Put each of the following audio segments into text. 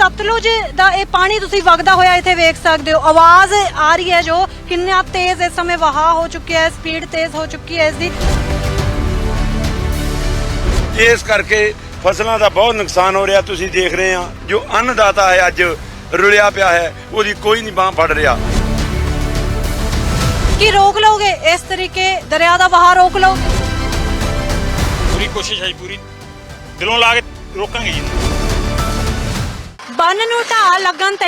ਸਤਲੁਜ ਦਾ ਇਹ ਪਾਣੀ ਤੁਸੀਂ ਵਗਦਾ ਹੋਇਆ ਇੱਥੇ ਵੇਖ ਸਕਦੇ ਹੋ। ਆਵਾਜ਼ ਆ ਰਹੀ ਹੈ ਜੋ ਕਿੰਨਾ ਤੇਜ਼ ਇਸ ਸਮੇਂ ਵਹਾਅ ਹੋ ਚੁੱਕਿਆ ਹੈ ਸਪੀਡ ਤੇਜ਼ ਹੋ ਚੁੱਕੀ ਹੈ ਇਸ ਦੀ। ਇਸ ਕਰਕੇ ਫਸਲਾਂ ਦਾ ਬਹੁਤ ਨੁਕਸਾਨ ਹੋ ਰਿਹਾ ਤੁਸੀਂ ਦੇਖ ਰਹੇ ਆ ਜੋ ਅੰਨਦਾਤਾ ਹੈ ਅੱਜ ਰੁਲਿਆ ਪਿਆ ਹੈ ਉਹਦੀ ਕੋਈ ਨਹੀਂ ਬਾਹ ਫੜ ਰਿਹਾ। ਕੀ ਰੋਕ ਲਓਗੇ? ਇਸ ਤਰੀਕੇ ਦਰਿਆ ਦਾ ਵਹਾਅ ਰੋਕ ਲਓਗੇ ਪੂਰੀ ਕੋਸ਼ਿਸ਼ ਹੈ ਜੀ, ਪੂਰੀ। ਦਿਲੋਂ ਲਾ ਕੇ ਰੋਕਾਂਗੇ ਜੀ। ਬੰਨ ਨੂੰ ਢਾਹ ਲੱਗਣ ਤੇ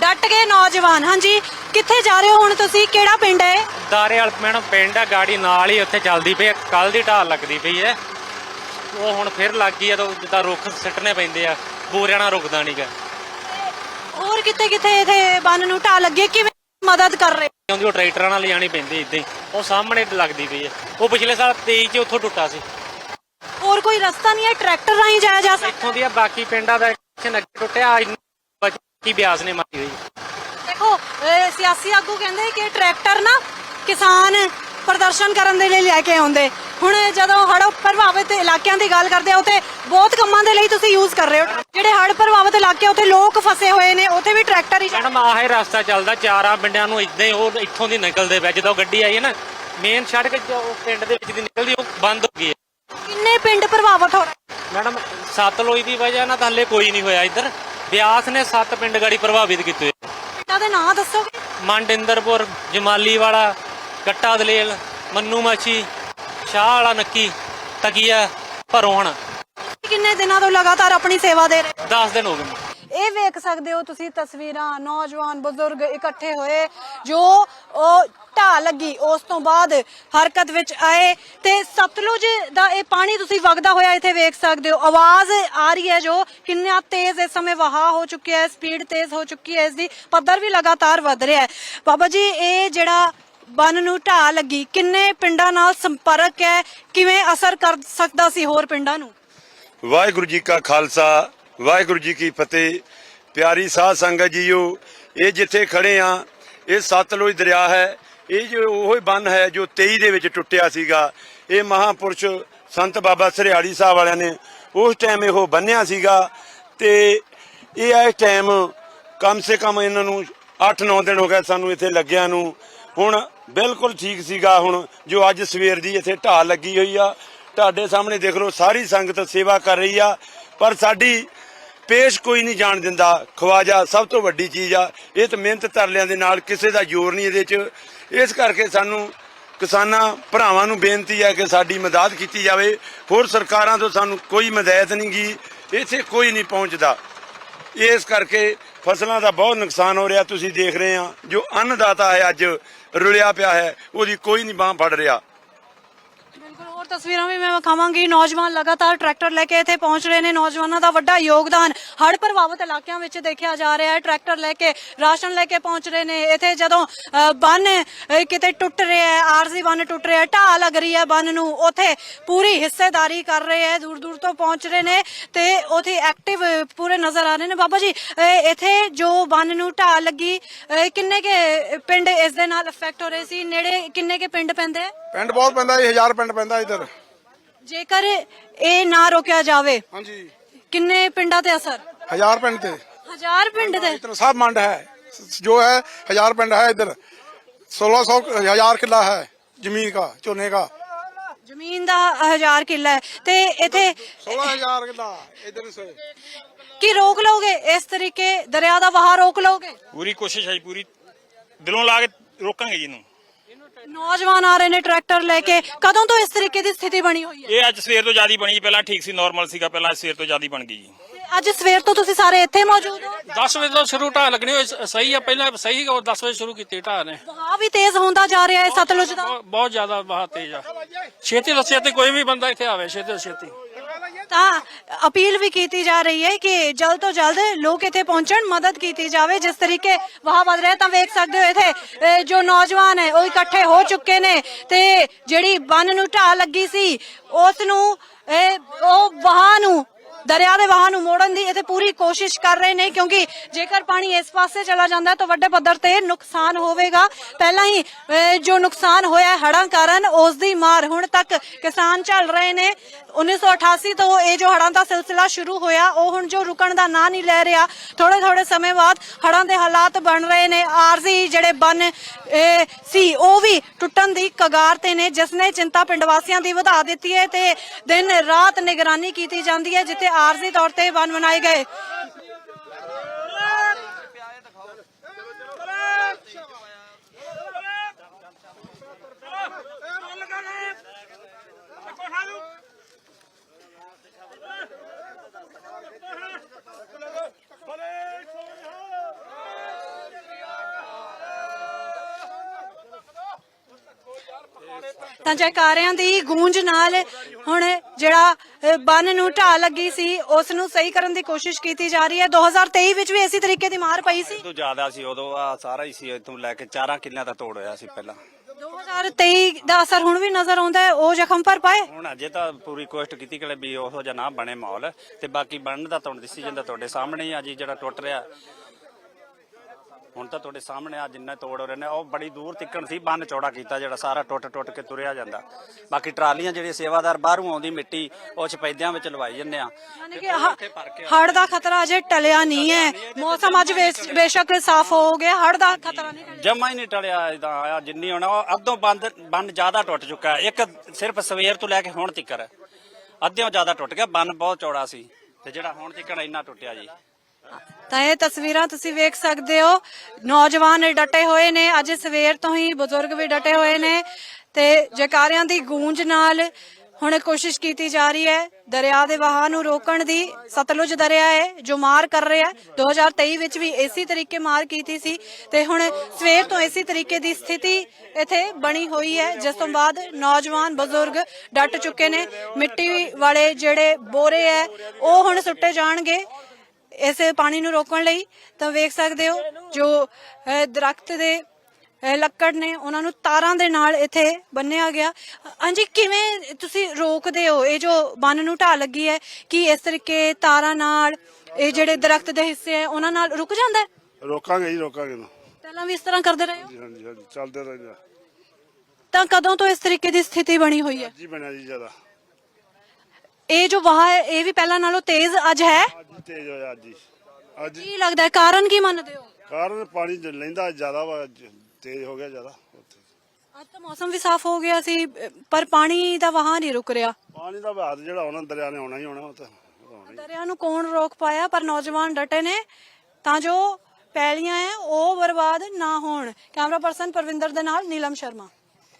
ਡਟ ਗਏ ਨੌਜਵਾਨ। ਹਾਂਜੀ ਕਿੱਥੇ ਜਾ ਰਹੇ ਹੋ ਹੁਣ ਤੁਸੀਂ? ਕਿਹੜਾ ਪਿੰਡ ਹੈ? ਦਾਰੇ ਵਾਲ ਮੈਡਮ ਪਿੰਡ ਆ ਗਾੜੀ ਨਾਲ ਹੀ ਉੱਥੇ ਚੱਲਦੀ ਪਈ ਕੱਲ ਦੀ ਢਾਲ ਲੱਗਦੀ ਪਈ ਐ ਉਹ ਹੁਣ ਫਿਰ ਲੱਗ ਗਈ ਆ ਤਾਂ ਜਿੱਦਾਂ ਰੁੱਖ ਸਿੱਟਨੇ ਪੈਂਦੇ ਆ। ਬੂਰਿਆਂ ਨਾਲ ਰੁਕਦਾ ਨਹੀਂਗਾ ਹੋਰ ਕਿੱਥੇ ਕਿੱਥੇ ਇਥੇ ਬੰਨ ਨੂੰ ਢਾਹ ਲੱਗੀ? ਹੈ? ਕਿਵੇਂ ਮਦਦ ਕਰ ਰਹੇ? ਉਹਦੀ ਉਹ ਟਰੈਕਟਰਾਂ ਨਾਲ ਲਿਜਾਣੀ ਪੈਂਦੀ ਇਦਾਂ ਹੀ। ਉਹ ਸਾਹਮਣੇ ਲੱਗਦੀ ਪਈ ਐ ਉਹ ਪਿਛਲੇ ਸਾਲ 23 ਚ ਉੱਥੋਂ ਟੁੱਟਾ ਸੀ। ਹੋਰ ਕੋਈ ਰਸਤਾ ਨਹੀਂ ਹੈ? ਟਰੈਕਟਰ ਰਾਹੀਂ ਜਾਇਆ ਜਾ ਸਕਦਾ? ਇੱਥੋਂ ਦੀਆਂ ਬਾਕੀ ਪਿੰਡਾਂ ਦਾ ਅੱਗੇ ਟੁੱਟਿਆ ਕੀ ਬਿਆਸ ਨੇ ਮਾਰੀ ਹੋਈ। ਦੇਖੋ ਸਿਆਸੀ ਆਗੂ ਕਹਿੰਦੇ ਕਿ ਟਰੈਕਟਰ ਨਾ ਕਿਸਾਨ ਪ੍ਰਦਰਸ਼ਨ ਕਰਨ ਦੇ ਲਈ ਲੈ ਕੇ ਆਉਂਦੇ। ਹੁਣ ਜਦੋਂ ਹੜ੍ਹ ਪ੍ਰਭਾਵਿਤ ਇਲਾਕਿਆਂ ਦੀ ਗੱਲ ਕਰਦੇ ਆ ਉੱਥੇ ਬਹੁਤ ਕੰਮਾਂ ਦੇ ਲਈ ਤੁਸੀਂ ਯੂਜ਼ ਕਰ ਰਹੇ ਹੋ। ਜਿਹੜੇ ਹੜ੍ਹ ਪ੍ਰਭਾਵਿਤ ਇਲਾਕੇ ਉੱਥੇ ਲੋਕ ਫਸੇ ਹੋਏ ਨੇ ਉੱਥੇ ਵੀ ਟਰੈਕਟਰ ਹੀ ਮੈਡਮ ਆਹੇ ਰਸਤਾ ਚੱਲਦਾ ਚਾਰਾਂ ਪਿੰਡਾਂ ਨੂੰ ਇਦਾਂ ਹੀ ਉਹ ਇੱਥੋਂ ਦੀ ਨਿਕਲਦੇ ਪਏ ਜਦੋਂ ਗੱਡੀ ਆਈ ਹੈ ਨਾ ਮੇਨ ਸੜਕ ਜੋ ਪਿੰਡ ਦੇ ਵਿੱਚ ਦੀ ਨਿਕਲਦੀ ਉਹ ਬੰਦ ਹੋ ਗਈ ਹੈ। ਕਿੰਨੇ ਪਿੰਡ ਪ੍ਰਭਾਵਿਤ ਹੋ ਰਹੇ? ਮੈਡਮ ਸਤਲੁਜ ਦੀ ਵਜ੍ਹਾ ਨਾਲ ਤਾਂ ਹਲੇ ਕੋਈ ਨਹੀਂ ਹੋਇਆ ਇੱਧਰ। ਬਿਆਸ ਨੇ ਸੱਤ ਪਿੰਡ ਗਾੜੀ ਪ੍ਰਭਾਵਿਤ ਕੀਤੇ ਹੋਏ। ਪਿੰਡਾਂ ਦੇ ਨਾਂ ਦੱਸੋਗੇ? ਮੰਡਿੰਦਰਪੁਰ ਜਮਾਲੀ ਵਾਲਾ ਗੱਟਾ ਦਲੇਲ ਮੰਨੂ ਮਾਛੀ ਸ਼ਾਹ ਵਾਲਾ ਨੱਕੀ ਤਕੀਆ ਭਰੋਣ ਕਿੰਨੇ ਦਿਨਾਂ ਤੋਂ ਲਗਾਤਾਰ ਆਪਣੀ ਸੇਵਾ ਦੇ ਰਹੇ? 10 ਦਿਨ ਹੋ ਗਏ। ਇਹ ਵੇਖ ਸਕਦੇ ਹੋ ਤੁਸੀਂ ਤਸਵੀਰਾਂ, ਨੌਜਵਾਨ, ਬਜ਼ੁਰਗ ਇਕੱਠੇ ਹੋਏ, ਜੋ ਉਹ ਢਾਹ ਲੱਗੀ, ਉਸ ਤੋਂ ਬਾਅਦ ਹਰਕਤ ਵਿੱਚ ਆਏ ਤੇ ਸਤਲੁਜ ਦਾ ਇਹ ਪਾਣੀ ਤੁਸੀਂ ਵਗਦਾ ਹੋਇਆ ਇੱਥੇ ਵੇਖ ਸਕਦੇ ਹੋ। ਆਵਾਜ਼ ਆ ਰਹੀ ਹੈ ਜੋ ਕਿੰਨਾ ਤੇਜ਼ ਇਸ ਸਮੇਂ ਵਹਾਅ ਹੋ ਚੁੱਕਿਆ ਹੈ ਸਪੀਡ ਤੇਜ਼ ਹੋ ਚੁੱਕੀ ਹੈ, ਇਸ ਦੀ ਪੱਧਰ ਵੀ ਲਗਾਤਾਰ ਵਧ ਰਿਹਾ ਹੈ। ਬਾਬਾ ਜੀ, ਇਹ ਜਿਹੜਾ ਬੰਨ ਨੂੰ ਢਾਹ ਲੱਗੀ, ਕਿੰਨੇ ਪਿੰਡਾਂ ਨਾਲ ਸੰਪਰਕ ਹੈ? ਕਿਵੇਂ ਅਸਰ ਕਰ ਸਕਦਾ ਸੀ ਹੋਰ ਪਿੰਡਾਂ ਨੂੰ? ਵਾਹਿਗੁਰੂ ਜੀ ਕਾ ਖਾਲਸਾ ਵਾਹਿਗੁਰੂ ਜੀ ਕੀ ਫਤਿਹ। ਪਿਆਰੀ ਸਾਧ ਸੰਗਤ ਜੀਓ, ਇਹ ਜਿੱਥੇ ਖੜੇ ਆ, ਇਹ ਸਤਲੁਜ ਦਰਿਆ ਹੈ। ਇਹ ਜੋ ਉਹ ਹੀ ਬੰਨ ਹੈ ਜੋ 23 ਦੇ ਵਿੱਚ ਟੁੱਟਿਆ ਸੀਗਾ। ਇਹ ਮਹਾਪੁਰਸ਼ ਸੰਤ ਬਾਬਾ ਸਰਿਆੜੀ ਸਾਹਿਬ ਵਾਲਿਆਂ ਨੇ ਉਸ ਟਾਈਮ ਇਹੋ ਬੰਨਿਆ ਸੀਗਾ ਤੇ ਇਹ ਇਸ ਟਾਈਮ ਕਮ ਸੇ ਕਮ ਇਹਨਾਂ ਨੂੰ 8-9 ਦਿਨ ਹੋ ਗਏ ਸਾਨੂੰ ਇੱਥੇ ਲੱਗਿਆ ਨੂੰ। ਹੁਣ ਬਿਲਕੁਲ ਠੀਕ ਸੀਗਾ ਹੁਣ, ਜੋ ਅੱਜ ਸਵੇਰ ਦੀ ਇੱਥੇ ਢਾਲ ਲੱਗੀ ਹੋਈ ਆ। ਤੁਹਾਡੇ ਸਾਹਮਣੇ ਦੇਖ ਲਓ, ਸਾਰੀ ਸੰਗਤ ਸੇਵਾ ਕਰ ਰਹੀ ਆ। ਪਰ ਸਾਡੀ ਪੇਸ਼ ਕੋਈ ਨਹੀਂ ਜਾਣ ਦਿੰਦਾ। ਖਵਾਜਾ ਸਭ ਤੋਂ ਵੱਡੀ ਚੀਜ਼ ਆ। ਇਹ ਤਾਂ ਮਿਹਨਤ ਤਰਲਿਆਂ ਦੇ ਨਾਲ ਕਿਸੇ ਦਾ ਜ਼ੋਰ ਨਹੀਂ ਇਹਦੇ 'ਚ। ਇਸ ਕਰਕੇ ਸਾਨੂੰ ਕਿਸਾਨਾਂ ਭਰਾਵਾਂ ਨੂੰ ਬੇਨਤੀ ਹੈ ਕਿ ਸਾਡੀ ਮਦਦ ਕੀਤੀ ਜਾਵੇ। ਹੋਰ ਸਰਕਾਰਾਂ ਤੋਂ ਸਾਨੂੰ ਕੋਈ ਮਦਦ ਨਹੀਂ ਗੀ। ਇੱਥੇ ਕੋਈ ਨਹੀਂ ਪਹੁੰਚਦਾ। ਇਸ ਕਰਕੇ ਫਸਲਾਂ ਦਾ ਬਹੁਤ ਨੁਕਸਾਨ ਹੋ ਰਿਹਾ। ਤੁਸੀਂ ਦੇਖ ਰਹੇ ਆ, ਜੋ ਅੰਨਦਾਤਾ ਹੈ ਅੱਜ, ਰੁਲਿਆ ਪਿਆ ਹੈ। ਉਹਦੀ ਕੋਈ ਨਹੀਂ ਬਾਹ ਫੜ ਰਿਹਾ। ਤਸਵੀਰਾਂ ਵੀ ਮੈਂ ਵਿਖਾਵਾਂਗੀ। ਨੌਜਵਾਨ ਲਗਾਤਾਰ ਟਰੈਕਟਰ ਲੈ ਕੇ ਇੱਥੇ ਪਹੁੰਚ ਰਹੇ ਨੇ। ਨੌਜਵਾਨਾਂ ਦਾ ਵੱਡਾ ਯੋਗਦਾਨ ਹੜ੍ਹ ਪ੍ਰਭਾਵਿਤ ਇਲਾਕਿਆਂ ਵਿੱਚ ਦੇਖਿਆ ਜਾ ਰਿਹਾ ਹੈ। ਟਰੈਕਟਰ ਲੈ ਕੇ, ਰਾਸ਼ਨ ਲੈ ਕੇ ਪਹੁੰਚ ਰਹੇ ਨੇ। ਇੱਥੇ ਜਦੋਂ ਬੰਨ ਕਿਤੇ ਟੁੱਟ ਰਿਹਾ ਹੈ ਆਰਜ਼ੀ ਬੰਨ ਟੁੱਟ ਰਿਹਾ ਹੈ, ਢਾਹ ਲੱਗ ਰਹੀ ਹੈ ਬੰਨ ਨੂੰ, ਉੱਥੇ ਪੂਰੀ ਹਿੱਸੇਦਾਰੀ ਕਰ ਰਹੇ ਹੈ, ਦੂਰ ਦੂਰ ਤੋਂ ਪਹੁੰਚ ਰਹੇ ਨੇ ਤੇ ਉੱਥੇ ਐਕਟਿਵ ਪੂਰੇ ਨਜ਼ਰ ਆ ਰਹੇ ਨੇ। ਬਾਬਾ ਜੀ ਇੱਥੇ ਜੋ ਬੰਨ ਨੂੰ ਢਾਹ ਲੱਗੀ ਕਿੰਨੇ ਕੇ ਪਿੰਡ ਇਸ ਦੇ ਨਾਲ ਅਫੈਕਟ ਹੋ ਰਹੇ ਸੀ? ਨੇੜੇ ਕਿੰਨੇ ਕੇ ਪਿੰਡ ਪੈਂਦੇ? ਆ ਪਿੰਡ ਬਹੁਤ ਪੈਂਦਾ ਜੀ ਹਜ਼ਾਰ ਪਿੰਡ ਪੈਂਦਾ ਇਧਰ। ਜੇਕਰ ਇਹ ਨਾ ਰੋਕਿਆ ਜਾਵੇ ਹਾਂਜੀ। ਕਿੰਨੇ ਪਿੰਡਾਂ ਤੇ ਅਸਰ ਹਜ਼ਾਰ ਪਿੰਡ ਤੇ। ਹਜ਼ਾਰ ਪਿੰਡ ਤੇ? ਇਤਨਾ ਸਭ ਮੰਡ ਹੈ। ਜੋ ਹੈ ਹਜ਼ਾਰ ਪਿੰਡ ਹੈ ਇਧਰ। 1600 ਹਜ਼ਾਰ ਕਿੱਲਾ ਹੈ ਜ਼ਮੀਨ ਦਾ ਝੋਨੇ ਦਾ। ਜ਼ਮੀਨ ਦਾ ਹਜ਼ਾਰ ਕਿਲਾ ਹੈ। ਤੇ ਇੱਥੇ 16000 ਕਿੱਲਾ ਇਧਰ ਸੇ। ਕੀ ਰੋਕ ਲਓਗੇ? ਇਸ ਤਰੀਕੇ ਦਰਿਆ ਦਾ ਵਹਾਅ ਰੋਕ ਲਓਗੇ? ਪੂਰੀ ਕੋਸ਼ਿਸ਼ ਹੈ ਪੂਰੀ। ਦਿਲੋਂ ਲਾ ਕੇ ਰੋਕਾਂਗੇ ਜੀ ਇਹਨੂੰ। ਨੌਜਵਾਨ ਆ ਰਹੇ ਨੇ ਟਰੈਕਟਰ ਲੈ ਕੇ। ਕਦੋਂ ਤੋਂ ਇਸ ਤਰੀਕੇ ਦੀ ਸਥਿਤੀ ਬਣੀ ਹੋਈ ਹੈ? ਇਹ ਅੱਜ ਸਵੇਰ ਤੋਂ ਜ਼ਿਆਦਾ ਬਣੀ ਜੀ ਪਹਿਲਾਂ ਠੀਕ ਸੀ ਨਾਰਮਲ ਸੀਗਾ। ਪਹਿਲਾਂ ਸਵੇਰ ਤੋਂ ਜ਼ਿਆਦਾ ਬਣ ਗਈ ਜੀ। ਤੇ ਅੱਜ ਸਵੇਰ ਤੋਂ ਤੁਸੀਂ ਸਾਰੇ ਇੱਥੇ ਮੌਜੂਦ ਹੋ? 10 ਵਜੇ ਤੋਂ ਸ਼ੁਰੂ ਢਾਹ ਲੱਗਣੀ ਹੋਈ। ਸ- ਸਹੀ ਆ ਪਹਿਲਾਂ ਸਹੀ ਉਹ 10 ਵਜੇ ਸ਼ੁਰੂ ਕੀਤੀ ਢਾਹ ਨੇ। ਵਹਾਅ ਵੀ ਤੇਜ਼ ਹੁੰਦਾ ਜਾ ਰਿਹਾ ਹੈ ਸਤਲੁਜ ਦਾ? ਬਹੁਤ- ਬਹੁਤ ਜ਼ਿਆਦਾ ਬਹੁਤ ਤੇਜ਼ ਆ। ਛੇਤੀ ਤੋਂ ਛੇਤੀ ਕੋਈ ਵੀ ਬੰਦਾ ਇੱਥੇ ਆਵੇ ਛੇਤੀ ਤੋਂ ਛੇਤੀ। ਤਾਂ ਅਪੀਲ ਵੀ ਕੀਤੀ ਜਾ ਰਹੀ ਹੈ ਕਿ ਜਲਦ ਤੋਂ ਜਲਦ ਲੋਕ ਇੱਥੇ ਪਹੁੰਚਣ ਮਦਦ ਕੀਤੀ ਜਾਵੇ। ਜਿਸ ਤਰੀਕੇ ਵਹਾਅ ਵਧ ਰਿਹਾ ਤਾਂ ਵੇਖ ਸਕਦੇ ਹੋ ਇੱਥੇ ਜੋ ਨੌਜਵਾਨ ਹੈ ਉਹ ਇਕੱਠੇ ਹੋ ਚੁੱਕੇ ਨੇ ਤੇ ਜਿਹੜੀ ਬੰਨ ਨੂੰ ਢਾਹ ਲੱਗੀ ਸੀ ਉਸ ਨੂੰ ਇਹ, ਉਹ ਵਹਾਅ ਨੂੰ ਦਰਿਆ ਦੇ ਵਹਾਅ ਨੂੰ ਮੋੜਨ ਦੀ ਇੱਥੇ ਪੂਰੀ ਕੋਸ਼ਿਸ਼ ਕਰ ਰਹੇ ਨੇ, ਕਿਉਂਕਿ ਜੇਕਰ ਪਾਣੀ ਇਸ ਪਾਸੇ ਚਲਾ ਜਾਂਦਾ ਤਾਂ ਵੱਡੇ ਪੱਧਰ ਤੇ ਨੁਕਸਾਨ ਹੋਵੇਗਾ। ਪਹਿਲਾਂ ਹੀ ਜੋ ਨੁਕਸਾਨ ਹੋਇਆ ਹੜਾਂ ਕਾਰਨ, ਉਸ ਦੀ ਮਾਰ ਹੁਣ ਤੱਕ ਕਿਸਾਨ ਝੱਲ ਰਹੇ ਨੇ। 1988 ਤੋਂ ਇਹ ਜੋ ਹੜ੍ਹਾਂ ਦਾ ਸਿਲਸਿਲਾ ਸ਼ੁਰੂ ਹੋਇਆ, ਉਹ ਹੁਣ ਜੋ ਰੁਕਣ ਦਾ ਨਾਂ ਨਹੀਂ ਲੈ ਰਿਹਾ ਥੋੜੇ ਥੋੜੇ ਸਮੇਂ ਬਾਅਦ ਹੜਾਂ ਦੇ ਹਾਲਾਤ ਬਣ ਰਹੇ ਨੇ। ਆਰਜ਼ੀ ਜਿਹੜੇ ਬਨ ਸੀ, ਉਹ ਵੀ ਟੁੱਟਣ ਦੀ ਕਗਾਰ ਤੇ ਨੇ, ਜਿਸ ਨੇ ਚਿੰਤਾ ਪਿੰਡ ਵਾਸੀਆਂ ਦੀ ਵਧਾ ਦਿੱਤੀ ਹੈ ਤੇ ਦਿਨ ਰਾਤ ਨਿਗਰਾਨੀ ਕੀਤੀ ਜਾਂਦੀ ਹੈ, ਜਿੱਥੇ ਆਰਜ਼ੀ ਤੌਰ ਤੇ ਬਨ ਬਣਾਏ ਗਏ। ਤਾਂ ਜੈਕਾਰਿਆਂ ਦੀ ਗੂੰਜ ਨਾਲ ਹੁਣ ਜਿਹੜਾ ਬੰਨ ਨੂੰ ਢਾਹ ਲੱਗੀ ਸੀ ਉਸ ਨੂੰ ਸਹੀ ਕਰਨ ਦੀ ਕੋਸ਼ਿਸ਼ ਕੀਤੀ ਜਾ ਰਹੀ ਹੈ। 2023 ਵਿੱਚ ਵੀ ਇਸੇ ਤਰੀਕੇ ਦੀ ਮਾਰ ਪਈ ਸੀ। ਤੋਂ ਜ਼ਿਆਦਾ ਸੀ ਉਦੋਂ ਆ ਸਾਰਾ ਹੀ ਸੀ ਇਥੋਂ ਲੈ ਕੇ ਚਾਰਾਂ ਕਿੱਲਿਆਂ ਦਾ ਤੋੜ ਹੋਇਆ ਸੀ ਪਹਿਲਾਂ। 2023 ਦਾ ਅਸਰ ਹੁਣ ਵੀ ਨਜ਼ਰ ਆਉਂਦਾ ਹੈ ਉਹ ਜ਼ਖਮ ਪਰ ਪਾਏ? ਹੁਣ ਅਜੇ ਤਾਂ ਪੂਰੀ ਕੋਸ਼ਿਸ਼ ਕੀਤੀ ਕਿ ਵੀ ਉਹੋ ਜਿਹਾ ਨਾ ਬਣੇ ਮਾਹੌਲ ਤੇ ਬਾਕੀ ਬਣਨ ਦਾ ਤੁਹਾਨੂੰ ਦਿਸੀ ਜਾਂਦਾ ਤੁਹਾਡੇ ਸਾਹਮਣੇ ਹੀ ਆ ਜੀ ਜਿਹੜਾ ਟੁੱਟ ਰਿਹਾ। ਹੁਣ ਤਾਂ ਤੁਹਾਡੇ ਸਾਹਮਣੇ ਆ ਜਿੰਨਾ ਤੋੜ ਹੋ ਰਹੇ ਨੇ ਉਹ ਬੜੀ ਦੂਰ ਤਿੱਕਣ ਸੀ ਬੰਨ ਚੌੜਾ ਕੀਤਾ ਜਿਹੜਾ ਸਾਰਾ ਟੁੱਟ ਟੁੱਟ ਕੇ ਤੁਰਿਆ ਜਾਂਦਾ। ਬਾਕੀ ਟਰਾਲੀਆਂ ਜਿਹੜੀਆਂ ਸੇਵਾਦਾਰ ਬਾਹਰੋਂ ਆਉਂਦੀ ਮਿੱਟੀ ਉਹ ਚਪੈਦਿਆਂ ਵਿੱਚ ਲਵਾਈ ਜੰਨੇ ਆ। ਯਾਨੀ ਕਿ ਹੜ ਦਾ ਖਤਰਾ ਅਜੇ ਟਲਿਆ ਨਹੀਂ ਹੈ। ਮੌਸਮ ਅੱਜ ਬੇਸ਼- ਬੇਸ਼ੱਕ ਸਾਫ਼ ਹੋ ਗਿਆ ਹੜ ਦਾ ਖਤਰਾ ਨਹੀਂ ਟਲਿਆ। ਜਮਾ ਹੀ ਨਹੀਂ ਟਲਿਆ ਇਦਾਂ ਜਿੰਨੀ ਹੁਣ ਉਹ ਅੱਧੋਂ ਬੰਦ ਬੰਨ ਜ਼ਿਆਦਾ ਟੁੱਟ ਚੁੱਕਾ। ਇੱਕ ਸਿਰਫ ਸਵੇਰ ਤੋਂ ਲੈ ਕੇ ਹੁਣ ਤੱਕਰ ਅੱਧਿਓਂ ਜ਼ਿਆਦਾ ਟੁੱਟ ਗਿਆ ਬੰਨ ਬਹੁਤ ਚੌੜਾ ਸੀ। ਤੇ ਜਿਹੜਾ ਹੁਣ ਤੱਕਰ ਇੰਨਾ ਟੁੱਟਿਆ ਜੀ। ਤਾਂ ਇਹ ਤਸਵੀਰਾਂ ਤੁਸੀਂ ਵੇਖ ਸਕਦੇ ਹੋ। ਨੌਜਵਾਨ ਡਟੇ ਹੋਏ ਨੇ। ਅੱਜ ਸਵੇਰ ਤੋਂ ਹੀ ਬਜ਼ੁਰਗ ਵੀ ਡਟੇ ਹੋਏ ਨੇ ਤੇ ਜਕਾਰਿਆਂ ਦੀ ਗੂੰਜ ਨਾਲ ਹੁਣ ਕੋਸ਼ਿਸ਼ ਕੀਤੀ ਜਾ ਰਹੀ ਹੈ ਦਰਿਆ ਦੇ ਵਹਾਅ ਨੂੰ ਰੋਕਣ ਦੀ। ਸਤਲੁਜ ਦਰਿਆ ਹੈ, ਜੋ ਮਾਰ ਕਰ ਰਿਹਾ ਹੈ। 2023 ਵਿੱਚ ਵੀ ਇਸੇ ਤਰੀਕੇ ਮਾਰ ਕੀਤੀ ਸੀ ਤੇ ਹੁਣ ਸਵੇਰ ਤੋਂ ਇਸੇ ਤਰੀਕੇ ਦੀ ਸਥਿਤੀ ਇੱਥੇ ਬਣੀ ਹੋਈ ਹੈ। ਜਿਸ ਤੋਂ ਬਾਅਦ ਨੌਜਵਾਨ ਬਜ਼ੁਰਗ ਡਟ ਚੁੱਕੇ ਨੇ। ਮਿੱਟੀ ਵਾਲੇ ਜਿਹੜੇ ਬੋਰੇ ਹੈ, ਉਹ ਹੁਣ ਸੁੱਟੇ ਜਾਣਗੇ। ਇਸੇ ਪਾਣੀ ਨੂੰ ਰੋਕਣ ਲਈ ਤਾਂ ਵੇਖ ਸਕਦੇ ਹੋ ਜੋ ਦਰਖਤ ਦੇ ਲੱਕੜ ਨੇ ਉਹਨਾਂ ਨੂੰ ਤਾਰਾਂ ਦੇ ਨਾਲ ਇੱਥੇ ਬੰਨਿਆ ਗਿਆ। ਹਾਂਜੀ ਕਿਵੇਂ ਤੁਸੀਂ ਰੋਕਦੇ ਹੋ? ਇਹ ਜੋ ਬੰਨ ਨੂੰ ਢਾਹ ਲੱਗੀ ਹੈ ਕਿ ਇਸ ਤਰੀਕੇ ਤਾਰਾਂ ਨਾਲ ਇਹ ਜਿਹੜੇ ਦਰਖਤ ਦੇ ਹਿੱਸੇ ਹੈ ਉਹਨਾਂ ਨਾਲ ਰੁਕ ਜਾਂਦਾ ਹੈ? ਰੋਕਾਂਗੇ ਜੀ ਰੋਕਾਂਗੇ ਨਾ ਪਹਿਲਾਂ ਵੀ ਇਸ ਤਰ੍ਹਾਂ ਕਰਦੇ ਰਹੇ ਹੋ? ਹਾਂਜੀ ਹਾਂਜੀ ਚੱਲਦੇ ਰਹਿੰਦੇ ਤਾਂ ਕਦੋਂ ਤੋਂ ਇਸ ਤਰੀਕੇ ਦੀ ਸਥਿਤੀ ਬਣੀ ਹੋਈ ਹੈ? ਜੀ ਬਣਿਆ ਜੀ ਜ਼ਿਆਦਾ। ਇਹ ਜੋ ਵਹਾਅ ਹੈ ਇਹ ਵੀ ਪਹਿਲਾਂ ਨਾਲੋਂ ਤੇਜ਼ ਅੱਜ ਹੈ? ਤੇਜ਼ ਹੋਇਆ ਅੱਜ ਹੀ। ਅੱਜ ਕੀ ਲੱਗਦਾ ਹੈ? ਕਾਰਨ ਕੀ ਮੰਨਦੇ ਹੋ? ਕਾਰਨ ਪਾਣੀ ਜ- ਲੈਂਦਾ ਜ਼ਿਆਦਾ ਵਾ ਅੱਜ ਤੇਜ਼ ਹੋ ਗਿਆ ਜ਼ਿਆਦਾ। ਉੱਥੇ ਅੱਜ ਤਾਂ ਮੌਸਮ ਵੀ ਸਾਫ਼ ਹੋ ਗਿਆ ਸੀ ਪਰ ਪਾਣੀ ਦਾ ਵਹਾਅ ਨਹੀਂ ਰੁਕ ਰਿਹਾ। ਪਾਣੀ ਦਾ ਵਹਾਅ ਜਿਹੜਾ ਆਉਣਾ ਦਰਿਆ ਨੇ ਆਉਣਾ ਹੀ ਆਉਣਾ ਉਹ ਤਾਂ ਆਉਣਾ ਹੀ। ਦਰਿਆ ਨੂੰ ਕੌਣ ਰੋਕ ਪਾਇਆ? ਪਰ ਨੌਜਵਾਨ ਡਟੇ ਨੇ। ਤਾਂ ਜੋ ਪੈਲੀਆਂ ਹੈ ਉਹ ਬਰਬਾਦ ਨਾ ਹੋਣ। ਕੈਮਰਾ ਪਰਸਨ ਪਰਵਿੰਦਰ ਦੇ ਨਾਲ ਨੀਲਮ ਸ਼ਰਮਾ।